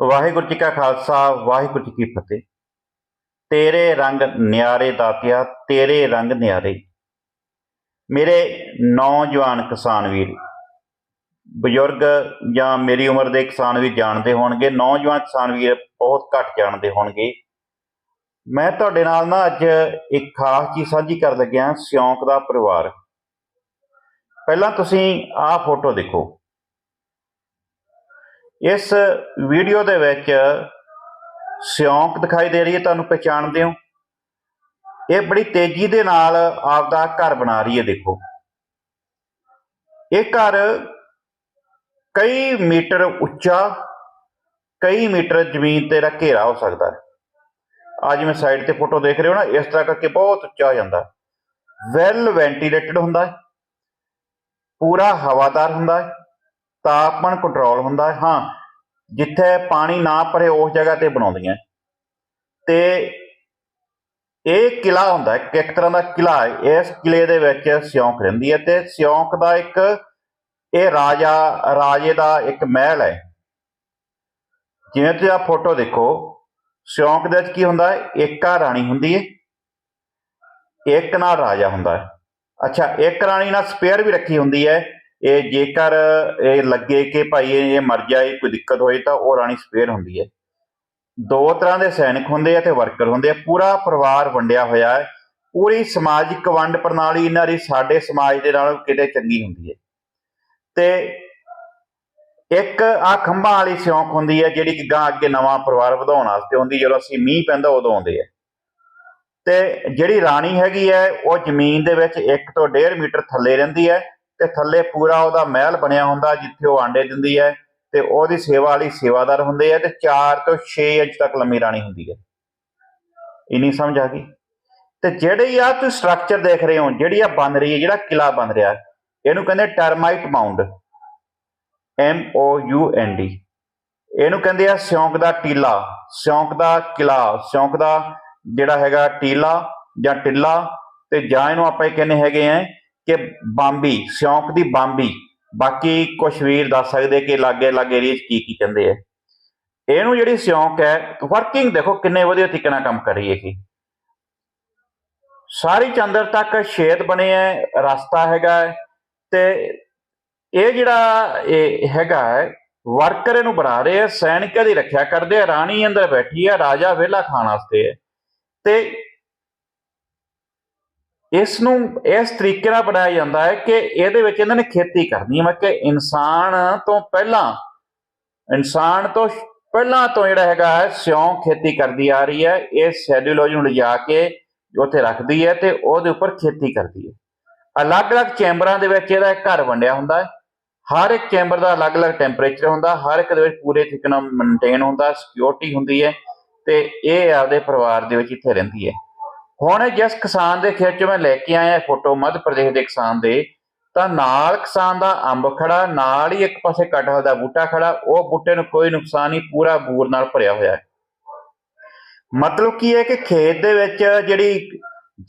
ਵਾਹਿਗੁਰੂ ਜੀ ਕਾ ਖਾਲਸਾ, ਵਾਹਿਗੁਰੂ ਜੀ ਕੀ ਫਤਿਹ। ਤੇਰੇ ਰੰਗ ਨਿਆਰੇ ਦਾਤਿਆ, ਤੇਰੇ ਰੰਗ ਨਿਆਰੇ। ਮੇਰੇ ਨੌਜਵਾਨ ਕਿਸਾਨ ਵੀਰ, ਬਜ਼ੁਰਗ ਜਾਂ ਮੇਰੀ ਉਮਰ ਦੇ ਕਿਸਾਨ ਵੀ ਜਾਣਦੇ ਹੋਣਗੇ, ਨੌਜਵਾਨ ਕਿਸਾਨ ਵੀਰ ਬਹੁਤ ਘੱਟ ਜਾਣਦੇ ਹੋਣਗੇ। ਮੈਂ ਤੁਹਾਡੇ ਨਾਲ ਨਾ ਅੱਜ ਇੱਕ ਖਾਸ ਚੀਜ਼ ਸਾਂਝੀ ਕਰ ਲੱਗਿਆ, ਸਿਉਂਕ ਦਾ ਪਰਿਵਾਰ। ਪਹਿਲਾਂ ਤੁਸੀਂ ਆਹ ਫੋਟੋ ਦੇਖੋ। ਇਸ ਵੀਡੀਓ ਦੇ ਵਿੱਚ ਸਿਉਂਕ ਦਿਖਾਈ ਦੇ ਰਹੀ ਹੈ, ਤੁਹਾਨੂੰ ਪਛਾਣਦੇ ਹੋ। ਇਹ ਬੜੀ ਤੇਜ਼ੀ ਦੇ ਨਾਲ ਆਪਦਾ ਘਰ ਬਣਾ ਰਹੀ ਹੈ, ਦੇਖੋ। ਇਹ ਘਰ ਕਈ ਮੀਟਰ ਉੱਚਾ, ਕਈ ਮੀਟਰ ਜ਼ਮੀਨ ਤੇ ਦਾ ਘੇਰਾ ਹੋ ਸਕਦਾ ਹੈ। ਅੱਜ ਮੈਂ ਸਾਈਡ ਤੇ ਫੋਟੋ ਦੇਖ ਰਹੇ ਹੋ ਨਾ, ਇਸ ਤਰ੍ਹਾਂ ਕਰਕੇ ਬਹੁਤ ਉੱਚਾ ਹੋ ਜਾਂਦਾ ਵੈਲ ਵੈਂਟੀਲੇਟਡ ਹੁੰਦਾ ਹੈ। ਪੂਰਾ ਹਵਾਦਾਰ ਹੁੰਦਾ ਹੈ। ਤਾਪਮਾਨ ਕੰਟਰੋਲ ਹੁੰਦਾ ਹੈ। ਹਾਂ, ਜਿੱਥੇ ਪਾਣੀ ਨਾ ਭਰੇ ਉਸ ਜਗ੍ਹਾ ਤੇ ਬਣਾਉਂਦੀਆਂ ਤੇ ਇਹ ਕਿਲਾ ਹੁੰਦਾ ਹੈ, ਇੱਕ ਤਰ੍ਹਾਂ ਦਾ ਕਿਲਾ ਹੈ। ਇਸ ਕਿਲੇ ਦੇ ਵਿੱਚ ਸਿਉਂਕ ਰਹਿੰਦੀ ਹੈ ਤੇ ਸਿਉਂਕ ਦਾ ਇੱਕ, ਇਹ ਰਾਜਾ, ਰਾਜੇ ਦਾ ਇੱਕ ਮਹਿਲ ਹੈ। ਜਿਵੇਂ ਤੁਸੀਂ ਆ ਫੋਟੋ ਦੇਖੋ, ਸਿਉਂਕ ਦੇ ਵਿੱਚ ਕੀ ਹੁੰਦਾ ਹੈ? ਏਕਾ ਰਾਣੀ ਹੁੰਦੀ ਹੈ। ਇੱਕ ਨਾਲ ਰਾਜਾ ਹੁੰਦਾ ਹੈ। ਅੱਛਾ ਇੱਕ ਰਾਣੀ ਨਾਲ ਸਪੇਅਰ ਵੀ ਰੱਖੀ ਹੁੰਦੀ ਹੈ। ਇਹ ਜੇਕਰ ਇਹ ਲੱਗੇ ਕਿ ਭਾਈ ਇਹ ਮਰ ਜਾਏ, ਕੋਈ ਦਿੱਕਤ ਹੋਏ, ਤਾਂ ਉਹ ਰਾਣੀ ਸਪੇਅਰ ਹੁੰਦੀ ਹੈ। ਦੋ ਤਰ੍ਹਾਂ ਦੇ ਸੈਨਿਕ ਹੁੰਦੇ ਆ ਤੇ ਵਰਕਰ ਹੁੰਦੇ ਆ। ਪੂਰਾ ਪਰਿਵਾਰ ਵੰਡਿਆ ਹੋਇਆ ਹੈ। ਪੂਰੀ ਸਮਾਜਿਕ ਵੰਡ ਪ੍ਰਣਾਲੀ ਇਹਨਾਂ ਦੀ ਸਾਡੇ ਸਮਾਜ ਦੇ ਨਾਲ ਕਿਤੇ ਚੰਗੀ ਹੁੰਦੀ ਹੈ। ਤੇ ਇੱਕ ਆ ਖੰਭਾਂ ਵਾਲੀ ਸਿਉਂਕ ਹੁੰਦੀ ਹੈ, ਜਿਹੜੀ ਕਿ ਗਾਂ ਅੱਗੇ ਨਵਾਂ ਪਰਿਵਾਰ ਵਧਾਉਣ ਵਾਸਤੇ ਹੁੰਦੀ ਜਦੋਂ ਅਸੀਂ ਮੀਂਹ ਪੈਂਦਾ, ਉਦੋਂ ਆਉਂਦੇ ਆ। ਤੇ ਜਿਹੜੀ ਰਾਣੀ ਹੈਗੀ ਹੈ, ਉਹ ਜ਼ਮੀਨ ਦੇ ਵਿੱਚ 1 ਤੋਂ 1.5 ਮੀਟਰ ਥੱਲੇ ਰਹਿੰਦੀ ਹੈ। ਤੇ ਥੱਲੇ ਪੂਰਾ ਉਹਦਾ ਮਹਿਲ ਬਣਿਆ ਹੁੰਦਾ ਜਿੱਥੇ ਉਹ ਆਂਡੇ ਦਿੰਦੀ ਹੈ ਤੇ ਉਹਦੀ ਸੇਵਾ ਵਾਲੀ ਸੇਵਾਦਾਰ ਹੁੰਦੇ ਆ ਤੇ 4 ਤੋਂ 6 ਇੰਚ ਤੱਕ ਲੰਮੀ ਰਾਣੀ ਹੁੰਦੀ ਹੈ। ਇਨੀ ਸਮਝ ਆ ਗਈ? ਤੇ ਜਿਹੜੀ ਆ ਤੁਸੀਂ ਸਟਰਕਚਰ ਦੇਖ ਰਹੇ ਹੋ, ਜਿਹੜੀ ਆ ਬਣ ਰਹੀ ਹੈ, ਜਿਹੜਾ ਕਿਲਾ ਬਣ ਰਿਹਾ, ਇਹਨੂੰ ਕਹਿੰਦੇ termite mound M O U N D ਇਹਨੂੰ ਕਹਿੰਦੇ ਆ ਸਿਉਂਕ ਦਾ ਟੀਲਾ, ਸਿਉਂਕ ਦਾ ਕਿਲਾ, ਸਿਉਂਕ ਦਾ ਜਿਹੜਾ ਹੈਗਾ ਟੀਲਾ ਜਾਂ ਟਿੱਲਾ, ਤੇ ਜਾਂ ਇਹਨੂੰ ਆਪਾਂ ਇਹ ਕਹਿੰਦੇ ਹੈਗੇ ਆ ਕਿ ਬਾਂਬੀ ਸਿਉਂਕ ਦੀ ਬਾਂਬੀ ਬਾਕੀ ਕੁਛ ਵੀਰ ਦੱਸ ਸਕਦੇ ਕਿ ਲਾਗੇ ਲਾਗੇ ਏਰੀਆ 'ਚ ਕੀ ਕੀ ਕਹਿੰਦੇ ਆ। ਇਹਨੂੰ ਜਿਹੜੀ ਸਿਉਂਕ ਹੈ ਵਰਕਿੰਗ ਦੇਖੋ ਕਿੰਨੇ ਵਧੀਆ ਤਰੀਕੇ ਨਾਲ ਕੰਮ ਕਰ ਰਹੀ ਹੈ ਇਹ ਸਾਰੀ ਚੰਦਰ ਤੱਕ ਛੇਦ ਬਣੇ ਹੈ ਰਸਤਾ ਹੈਗਾ ਹੈ, ਤੇ ਇਹ ਜਿਹੜਾ ਇਹ ਹੈਗਾ ਹੈ ਵਰਕਰ ਇਹਨੂੰ ਬਣਾ ਰਹੇ ਆ ਸੈਨਿਕਾਂ ਦੀ ਰੱਖਿਆ ਕਰਦੇ ਆ ਰਾਣੀ ਅੰਦਰ ਬੈਠੀ ਹੈ ਰਾਜਾ ਵਿਹਲਾ ਖਾਣ ਵਾਸਤੇ ਹੈ ਤੇ ਇਸ ਨੂੰ ਇਸ ਤਰੀਕੇ ਨਾਲ ਬਣਾਇਆ ਜਾਂਦਾ ਹੈ ਕਿ ਇਹਦੇ ਵਿੱਚ ਇਹਨਾਂ ਨੇ ਖੇਤੀ ਕਰਨੀ ਹੈ। ਮਤਲਬ ਕਿ ਇਨਸਾਨ ਤੋਂ ਪਹਿਲਾਂ, ਇਨਸਾਨ ਤੋਂ ਪਹਿਲਾਂ ਤੋਂ ਜਿਹੜਾ ਹੈਗਾ ਹੈ, ਸਿਉਂ ਖੇਤੀ ਕਰਦੀ ਆ ਰਹੀ ਹੈ। ਇਹ ਸੈਲੂਲੋਜ ਨੂੰ ਲਿਜਾ ਕੇ ਉੱਥੇ ਰੱਖਦੀ ਹੈ ਤੇ ਉਹਦੇ ਉੱਪਰ ਖੇਤੀ ਕਰਦੀ ਹੈ। ਅਲੱਗ-ਅਲੱਗ ਚੈਂਬਰਾਂ ਦੇ ਵਿੱਚ ਇਹਦਾ ਇੱਕ ਘਰ ਵੰਡਿਆ ਹੁੰਦਾ ਹੈ। ਹਰ ਇੱਕ ਚੈਂਬਰ ਦਾ ਅਲੱਗ-ਅਲੱਗ ਟੈਂਪਰੇਚਰ ਹੁੰਦਾ, ਹਰ ਇੱਕ ਦੇ ਵਿੱਚ ਪੂਰੇ ਤਰੀਕੇ ਨਾਲ ਮੇਨਟੇਨ ਹੁੰਦਾ ਸਿਕਿਉਰਿਟੀ ਹੁੰਦੀ ਹੈ ਤੇ ਇਹ ਆਪਦੇ ਪਰਿਵਾਰ ਦੇ ਵਿੱਚ ਇੱਥੇ ਰਹਿੰਦੀ ਹੈ। ਹੁਣ ਜਿਸ ਕਿਸਾਨ ਦੇ ਖੇਤ 'ਚ ਮੈਂ ਲੈ ਕੇ ਆਇਆ ਫੋਟੋ ਮੱਧ ਪ੍ਰਦੇਸ਼ ਦੇ ਕਿਸਾਨ ਦੇ, ਤਾਂ ਨਾਲ ਕਿਸਾਨ ਦਾ ਅੰਬ ਖੜਾ, ਨਾਲ ਹੀ ਇੱਕ ਪਾਸੇ ਕਟਹਲ ਦਾ ਬੂਟਾ ਖੜਾ, ਉਹ ਬੂਟੇ ਨੂੰ ਕੋਈ ਨੁਕਸਾਨ ਨਹੀਂ, ਪੂਰਾ ਬੂਰ ਨਾਲ ਭਰਿਆ ਹੋਇਆ ਹੈ। ਮਤਲਬ ਕੀ ਹੈ ਕਿ ਖੇਤ ਦੇ ਵਿੱਚ ਜਿਹੜੀ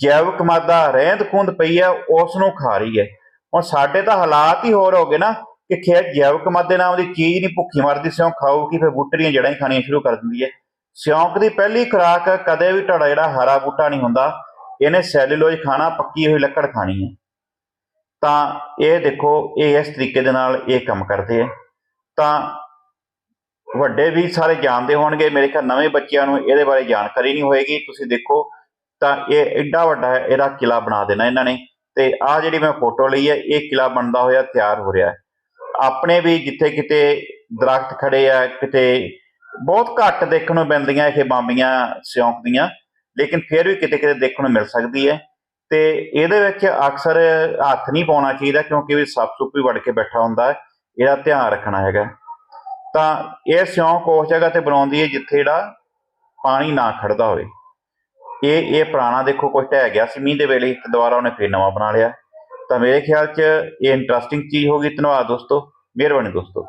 ਜੈਵਿਕ ਮਾਦਾ ਰਹਿੰਦ ਖੂੰਦ ਪਈ ਹੈ, ਉਸ ਨੂੰ ਖਾ ਰਹੀ ਹੈ। ਹੁਣ ਸਾਡੇ ਤਾਂ ਹਾਲਾਤ ਹੀ ਹੋਰ ਹੋ ਗਏ ਨਾ, ਕਿ ਖੇਤ ਜੈਵਿਕ ਮਾਦੇ ਨਾਮ ਦੀ ਚੀਜ਼ ਨਹੀਂ ਭੁੱਖੀ ਮਰਦੀ, ਸਿਉਂ ਖਾਊਗੀ, ਫਿਰ ਬੂਟੇ ਦੀਆਂ ਜੜਾਂ ਹੀ ਖਾਣੀਆਂ ਸ਼ੁਰੂ ਕਰ ਦਿੰਦੀ ਹੈ। ਸਿਉਂਕ ਦੀ ਪਹਿਲੀ ਖੁਰਾਕ ਕਦੇ ਵੀ ਤੁਹਾਡਾ ਜਿਹੜਾ ਹਰਾ ਬੂਟਾ ਨਹੀਂ ਹੁੰਦਾ, ਇਹਨੇ ਸੈਲੂਲੋਜ ਖਾਣਾ, ਪੱਕੀ ਹੋਈ ਲੱਕੜ ਖਾਣੀ ਹੈ। ਤਾਂ ਇਹ ਦੇਖੋ, ਇਹ ਇਸ ਤਰੀਕੇ ਦੇ ਨਾਲ ਇਹ ਕੰਮ ਕਰਦੇ ਆ। ਤਾਂ ਵੱਡੇ ਵੀ ਸਾਰੇ ਜਾਣਦੇ ਹੋਣਗੇ, ਮੇਰੇ ਘਰ ਨਵੇਂ ਬੱਚਿਆਂ ਨੂੰ ਇਹਦੇ ਬਾਰੇ ਜਾਣਕਾਰੀ ਨਹੀਂ ਹੋਏਗੀ। ਤੁਸੀਂ ਦੇਖੋ, ਤਾਂ ਇਹ ਐਡਾ ਵੱਡਾ ਹੈ, ਇਹਦਾ ਕਿਲਾ ਬਣਾ ਦੇਣਾ ਇਹਨਾਂ ਨੇ। ਤੇ ਆ ਜਿਹੜੀ ਮੈਂ ਫੋਟੋ ਲਈ ਹੈ, ਇਹ ਕਿਲਾ ਬਣਦਾ ਹੋਇਆ ਤਿਆਰ ਹੋ ਰਿਹਾ ਹੈ। ਆਪਣੇ ਵੀ ਜਿੱਥੇ ਕਿਤੇ ਦਰਖਤ ਖੜੇ ਆ, ਕਿਤੇ ਬਹੁਤ ਘੱਟ ਦੇਖਣ ਨੂੰ ਮਿਲਦੀਆਂ ਇਹ ਬਾਂਬੀਆਂ ਸਿਉਂਕ ਦੀਆਂ, ਲੇਕਿਨ ਫਿਰ ਵੀ ਕਿਤੇ ਕਿਤੇ ਦੇਖਣ ਨੂੰ ਮਿਲ ਸਕਦੀ ਹੈ। ਤੇ ਇਹਦੇ ਵਿੱਚ ਅਕਸਰ ਹੱਥ ਨਹੀਂ ਪਾਉਣਾ ਚਾਹੀਦਾ ਕਿਉਂਕਿ ਵੀ ਸੱਪ ਸੁੱਪ ਵੀ ਵੜ ਕੇ ਬੈਠਾ ਹੁੰਦਾ ਹੈ, ਇਹਦਾ ਧਿਆਨ ਰੱਖਣਾ ਹੈਗਾ। ਤਾਂ ਇਹ ਸਿਉਂਕ ਉਸ ਜਗ੍ਹਾ ਤੇ ਬਣਾਉਂਦੀ ਹੈ ਜਿੱਥੇ ਜਿਹੜਾ ਪਾਣੀ ਨਾ ਖੜਦਾ ਹੋਵੇ। ਇਹ ਇਹ ਪੁਰਾਣਾ ਦੇਖੋ ਕੁਝ ਢਹਿ ਗਿਆ ਸੀ ਮੀਂਹ ਦੇ ਵੇਲੇ, ਤੇ ਦੁਬਾਰਾ ਉਹਨੇ ਫੇਰ ਨਵਾਂ ਬਣਾ ਲਿਆ। ਤਾਂ ਮੇਰੇ ਖਿਆਲ 'ਚ ਇਹ ਇੰਟਰਸਟਿੰਗ ਚੀਜ਼ ਹੋਗੀ ਧੰਨਵਾਦ ਦੋਸਤੋ, ਮਿਹਰਬਾਨੀ ਦੋਸਤੋ।